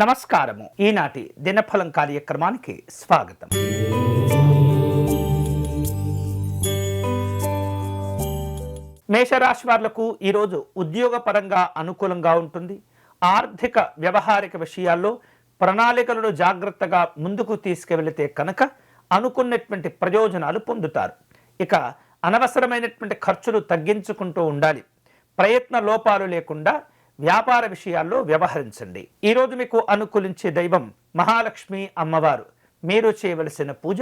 నమస్కారము. ఈనాటి దినఫలం కార్యక్రమానికి స్వాగతం. మేషరాశి వాళ్ళకు ఈరోజు ఉద్యోగపరంగా అనుకూలంగా ఉంటుంది. ఆర్థిక వ్యవహారిక విషయాల్లో ప్రణాళికలను జాగ్రత్తగా ముందుకు తీసుకువెళితే కనుక అనుకున్నటువంటి ప్రయోజనాలు పొందుతారు. ఇక అనవసరమైనటువంటి ఖర్చులు తగ్గించుకుంటూ ఉండాలి. ప్రయత్న లోపాలు లేకుండా వ్యాపార విషయాల్లో వ్యవహరించండి. ఈరోజు మీకు అనుకూలించే దైవం మహాలక్ష్మి అమ్మవారు. మీరు చేయవలసిన పూజ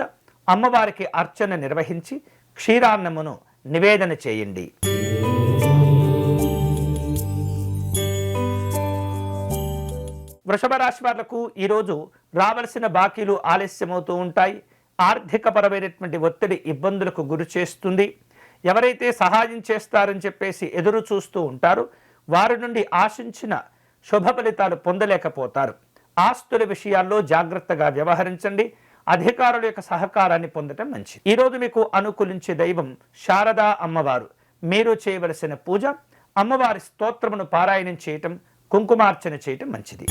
అమ్మవారికి అర్చన నిర్వహించి క్షీరాన్నమును నివేదన చేయండి. వృషభ రాశి వాళ్ళకు ఈరోజు రావలసిన బాకీలు ఆలస్యమవుతూ ఉంటాయి. ఆర్థికపరమైనటువంటి ఒత్తిడి ఇబ్బందులకు గురి చేస్తుంది. ఎవరైతే సహాయం చేస్తారని చెప్పేసి ఎదురు చూస్తూ ఉంటారో వారి నుండి ఆశించిన శుభ ఫలితాలు పొందలేకపోతారు. ఆస్తుల విషయాల్లో జాగ్రత్తగా వ్యవహరించండి. అధికారుల యొక్క సహకారాన్ని పొందటం మంచిది. ఈరోజు మీకు అనుకూలించే దైవం శారదా అమ్మవారు. మీరు చేయవలసిన పూజ అమ్మవారి స్తోత్రమును పారాయణం చేయటం కుంకుమార్చన చేయటం మంచిది.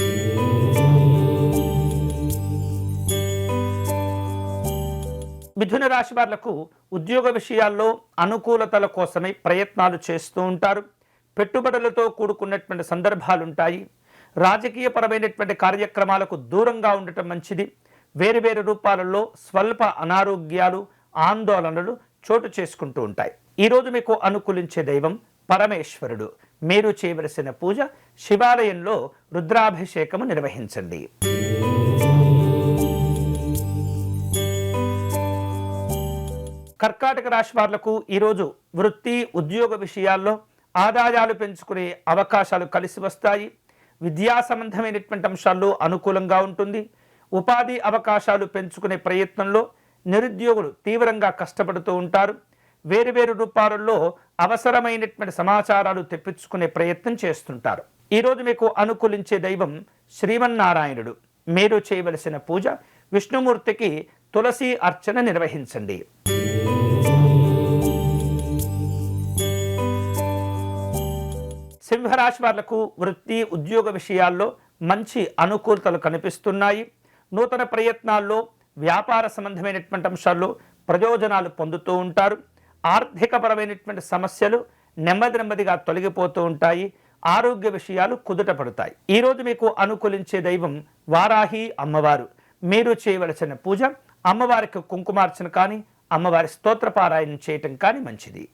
మిథున రాశి వాళ్ళకు ఉద్యోగ విషయాల్లో అనుకూలతల కోసమై ప్రయత్నాలు చేస్తూ ఉంటారు. పెట్టుబడులతో కూడుకున్నటువంటి సందర్భాలుంటాయి. రాజకీయపరమైనటువంటి కార్యక్రమాలకు దూరంగా ఉండటం మంచిది. వేరు వేరు రూపాలలో స్వల్ప అనారోగ్యాలు ఆందోళనలు చోటు చేసుకుంటూ ఉంటాయి. ఈరోజు మీకు అనుకూలించే దైవం పరమేశ్వరుడు. మీరు చేయవలసిన పూజ శివాలయంలో రుద్రాభిషేకము నిర్వహించండి. కర్కాటక రాశి వాళ్ళకు ఈరోజు వృత్తి ఉద్యోగ విషయాల్లో ఆదాయాలు పెంచుకునే అవకాశాలు కలిసి వస్తాయి. విద్యా సంబంధమైనటువంటి అంశాల్లో అనుకూలంగా ఉంటుంది. ఉపాధి అవకాశాలు పెంచుకునే ప్రయత్నంలో నిరుద్యోగులు తీవ్రంగా కష్టపడుతూ ఉంటారు. వేరువేరు రూపాలలో అవసరమైనటువంటి సమాచారాలు తెప్పించుకునే ప్రయత్నం చేస్తుంటారు. ఈరోజు మీకు అనుకూలించే దైవం శ్రీమన్నారాయణుడు. మీరు చేయవలసిన పూజ విష్ణుమూర్తికి తులసి అర్చన నిర్వహించండి. సింహరాశి వాళ్ళకు వృత్తి ఉద్యోగ విషయాల్లో మంచి అనుకూలతలు కనిపిస్తున్నాయి. నూతన ప్రయత్నాల్లో వ్యాపార సంబంధమైనటువంటి అంశాల్లో ప్రయోజనాలు పొందుతూ ఉంటారు. ఆర్థికపరమైనటువంటి సమస్యలు నెమ్మది నెమ్మదిగా తొలగిపోతూ ఉంటాయి. ఆరోగ్య విషయాలు కుదుట పడతాయి. ఈరోజు మీకు అనుకూలించే దైవం వారాహి అమ్మవారు. మీరు చేయవలసిన పూజ అమ్మవారికి కుంకుమార్చన కానీ అమ్మవారి స్తోత్రపారాయణం చేయటం కానీ మంచిది.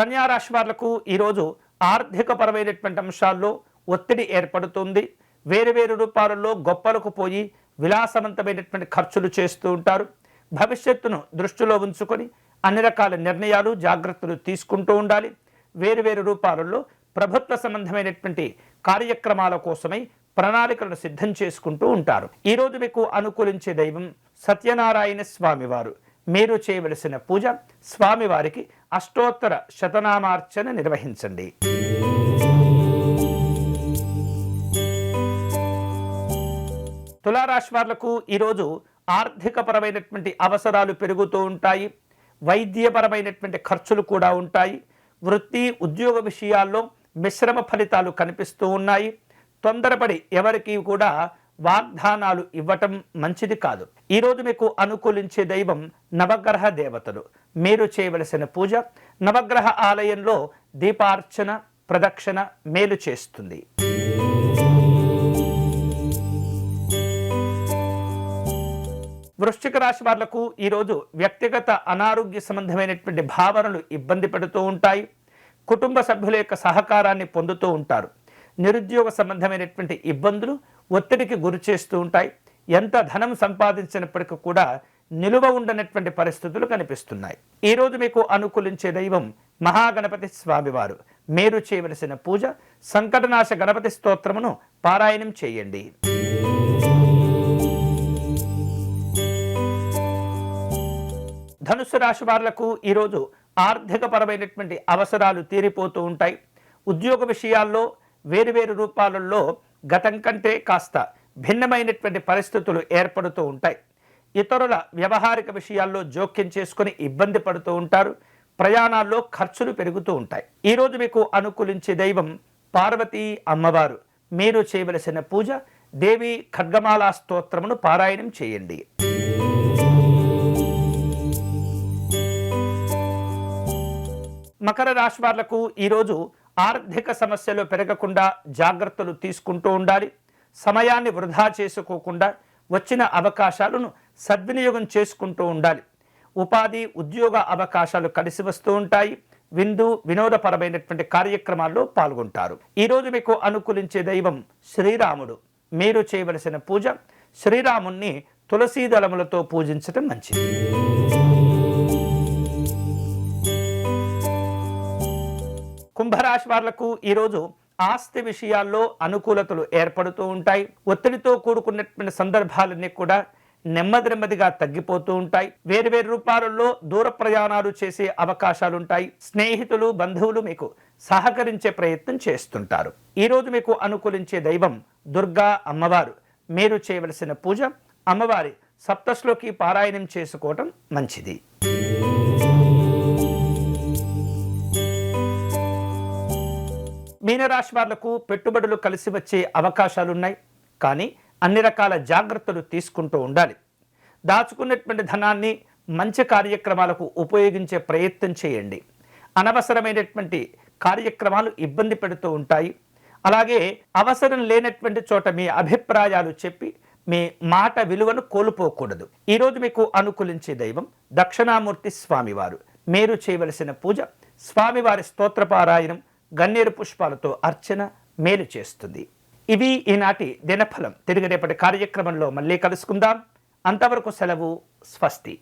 కన్యా రాశి వాళ్ళకు ఈరోజు ఆర్థికపరమైనటువంటి అంశాల్లో ఒత్తిడి ఏర్పడుతుంది. వేరు వేరు రూపాలలో గొప్పలకు పోయి విలాసవంతమైనటువంటి ఖర్చులు చేస్తూ ఉంటారు. భవిష్యత్తును దృష్టిలో ఉంచుకొని అన్ని రకాల నిర్ణయాలు జాగ్రత్తలు తీసుకుంటూ ఉండాలి. వేరు వేరు రూపాలలో ప్రభుత్వ సంబంధమైనటువంటి కార్యక్రమాల కోసమై ప్రణాళికలను సిద్ధం చేసుకుంటూ ఉంటారు. ఈరోజు మీకు అనుకూలించే దైవం సత్యనారాయణ స్వామివారు. మీరు చేయవలసిన పూజ స్వామివారికి అష్టోత్తర శతనామార్చన నిర్వహించండి. తులారాశి వాళ్ళకు ఈరోజు ఆర్థికపరమైనటువంటి అవసరాలు పెరుగుతూ ఉంటాయి. వైద్యపరమైనటువంటి ఖర్చులు కూడా ఉంటాయి. వృత్తి ఉద్యోగ విషయాల్లో మిశ్రమ ఫలితాలు కనిపిస్తూ ఉన్నాయి. తొందరపడి ఎవరికి కూడా వాగ్దానాలు ఇవ్వటం మంచిది కాదు. ఈరోజు మీకు అనుకూలించే దైవం నవగ్రహ దేవతలు. మీరు చేయవలసిన పూజ నవగ్రహ ఆలయంలో దీపార్చన ప్రదక్షిణ మేలు చేస్తుంది. వృశ్చిక రాశి వాళ్ళకు ఈరోజు వ్యక్తిగత అనారోగ్య సంబంధమైనటువంటి భావనలు ఇబ్బంది పెడుతూ ఉంటాయి. కుటుంబ సభ్యుల యొక్క సహకారాన్ని పొందుతూ ఉంటారు. నిరుద్యోగ సంబంధమైనటువంటి ఇబ్బందులు ఒత్తిడికి గురి చేస్తూ ఉంటాయి. ఎంత ధనం సంపాదించినప్పటికీ కూడా నిలువ ఉండనటువంటి పరిస్థితులు కనిపిస్తున్నాయి. ఈరోజు మీకు అనుకూలించే దైవం మహాగణపతి స్వామివారు. మీరు చేయవలసిన పూజ సంకటనాశ గణపతి స్తోత్రమును పారాయణం చేయండి. ధనుసు రాశి వారులకు ఈరోజు ఆర్థికపరమైనటువంటి అవసరాలు తీరిపోతూ ఉంటాయి. ఉద్యోగ విషయాల్లో వేరువేరు రూపాలలో గతం కంటే కాస్త భిన్నమైనటువంటి పరిస్థితులు ఏర్పడుతూ ఉంటాయి. ఇతరుల వ్యవహారిక విషయాల్లో జోక్యం చేసుకొని ఇబ్బంది పడుతూ ఉంటారు. ప్రయాణాల్లో ఖర్చులు పెరుగుతూ ఉంటాయి. ఈరోజు మీకు అనుకూలించే దైవం పార్వతీ అమ్మవారు. మీరు చేయవలసిన పూజ దేవి ఖడ్గమాలా స్తోత్రమును పారాయణం చేయండి. మకర రాశి వాళ్ళకు ఈరోజు ఆర్థిక సమస్యలు పెరగకుండా జాగ్రత్తలు తీసుకుంటూ ఉండాలి. సమయాన్ని వృధా చేసుకోకుండా వచ్చిన అవకాశాలను సద్వినియోగం చేసుకుంటూ ఉండాలి. ఉపాధి ఉద్యోగ అవకాశాలు కలిసి వస్తూ ఉంటాయి. విందు వినోదపరమైనటువంటి కార్యక్రమాల్లో పాల్గొంటారు. ఈరోజు మీకు అనుకూలించే దైవం శ్రీరాముడు. మీరు చేయవలసిన పూజ శ్రీరాముణ్ణి తులసీదళములతో పూజించటం మంచిది. కుంభరాశి వాళ్ళకు ఈరోజు ఆస్తి విషయాల్లో అనుకూలతలు ఏర్పడుతూ ఉంటాయి. ఒత్తిడితో కూడుకున్నటువంటి సందర్భాలన్నీ కూడా నెమ్మది నెమ్మదిగా తగ్గిపోతూ ఉంటాయి. వేరువేరు రూపాలలో దూర ప్రయాణాలు చేసే అవకాశాలు ఉంటాయి స్నేహితులు బంధువులు మీకు సహకరించే ప్రయత్నం చేస్తుంటారు. ఈరోజు మీకు అనుకూలించే దైవం దుర్గా అమ్మవారు. మీరు చేయవలసిన పూజ అమ్మవారి సప్తశ్లోకి పారాయణం చేసుకోవటం మంచిది. మీనరాశి వాళ్ళకు పెట్టుబడులు కలిసి వచ్చే అవకాశాలు ఉన్నాయి కానీ అన్ని రకాల జాగ్రత్తలు తీసుకుంటూ ఉండాలి. దాచుకున్నటువంటి ధనాన్ని మంచి కార్యక్రమాలకు ఉపయోగించే ప్రయత్నం చేయండి. అనవసరమైనటువంటి కార్యక్రమాలు ఇబ్బంది పెడుతూ ఉంటాయి. అలాగే అవసరం లేనటువంటి చోట మీ అభిప్రాయాలు చెప్పి మీ మాట విలువను కోల్పోకూడదు. ఈరోజు మీకు అనుకూలించే దైవం దక్షిణామూర్తి స్వామివారు. మీరు చేయవలసిన పూజ స్వామివారి స్తోత్రపారాయణం గన్నేరు పుష్పాలతో అర్చన మేలు చేస్తుంది. ఇవి ఈనాటి దినఫలం. తిరిగి రేపటి కార్యక్రమంలో మళ్ళీ కలుసుకుందాం. అంతవరకు సెలవు స్వస్తి.